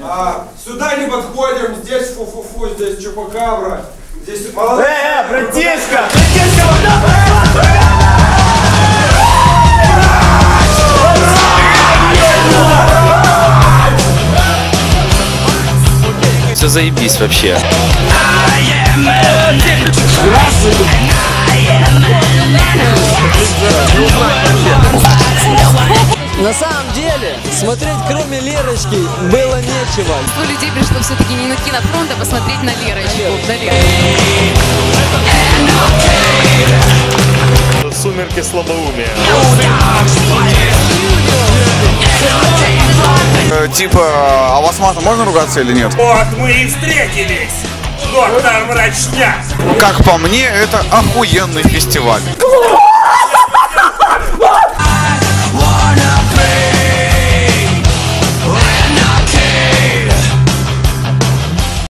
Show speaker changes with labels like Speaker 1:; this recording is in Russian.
Speaker 1: А, сюда не подходим, здесь фу-фу-фу, здесь чупакабра, здесь молодой.
Speaker 2: Э, братишка!
Speaker 3: Все заебись вообще.
Speaker 4: На деле, смотреть кроме Лерочки было нечего.
Speaker 5: Большинство людей пришло все-таки не на кинофронт, а посмотреть на Лерочку. На Лерочку.
Speaker 2: Сумерки слабоумия.
Speaker 6: Типа, а вас матом можно ругаться или нет?
Speaker 2: Вот мы и встретились. Доктор Мрачняк.
Speaker 6: Как по мне, это охуенный фестиваль.